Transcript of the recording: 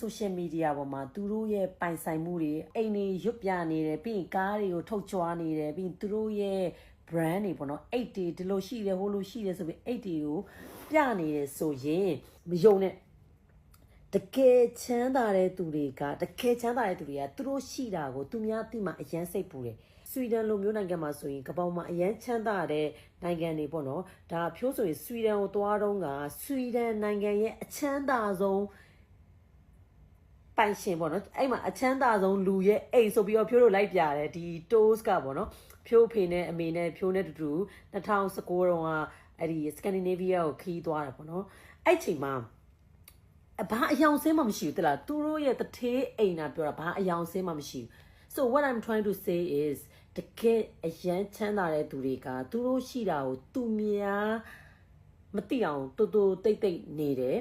social media ပေါ်မှာသူတို့ရဲ့ပိုင်ဆိုင်မှုတွေအိမ်တွေရွတ်ပြနေတယ်ပြီးရင်ကားတွေကိုထုတ်ကြွားနေတယ်ပြီးရင်သူတို့ရဲ့ brand တွေပေါ့နော်အိတ်တွေဒီလိုရှိတယ်ဟိုလိုရှိတယ်ဆိုပြီးအိတ်တွေကိုပြနေတယ်ဆိုရင်မယုံနဲ့တကယ်ချမ်းသာတဲ့သူတွေကတကယ်ချမ်းသာတဲ့သူတွေကသူတို့ရှိတာကိုသူများသိမှအယမ်းစိတ်ပူတယ်ဆွီဒင်လိုမျိုးနိုင်ငံမှာဆိုရင်ကမ္ဘာမှာအရန်ချမ်းသာတဲ့နိုင်ငံတွေပေါ့နော်ဒါဖြိုးဆိုရင်ဆွီဒင်ကိုသွားတော့ကဆွီဒင်နိုင်ငံရဲ့အချမ်းသာဆုံး ပိုင်ရှင်ပေါ့နော်အဲ့မှာအချမ်းသာဆုံးလူရဲ့အိမ်ဆိုပြီးတော့ဖြိုးတို့လိုက်ပြတယ်ဒီ toast ကပေါ့နော်ဖြိုးဖေနဲ့အမေနဲ့ဖြိုးနဲ့တူတူ2019တုန်းကအဲ့ဒီ Scandinavia ကိုခီးသွားတယ်ပေါ့နော်အဲ့ချိန်မှာအဘာအယောင်စင်းမှမရှိဘူးတလားသူတို့ရဲ့တထေးအိမ်နာပြောတာဘာအယောင်စင်းမှမရှိဘူး so what i'm trying to say is တကယ်အရန်ချမ်းသာတဲ့သူတွေကသူတို့ရှိတာကိုသူများမသိအောင်တူတူတိတ်တိတ်နေတယ်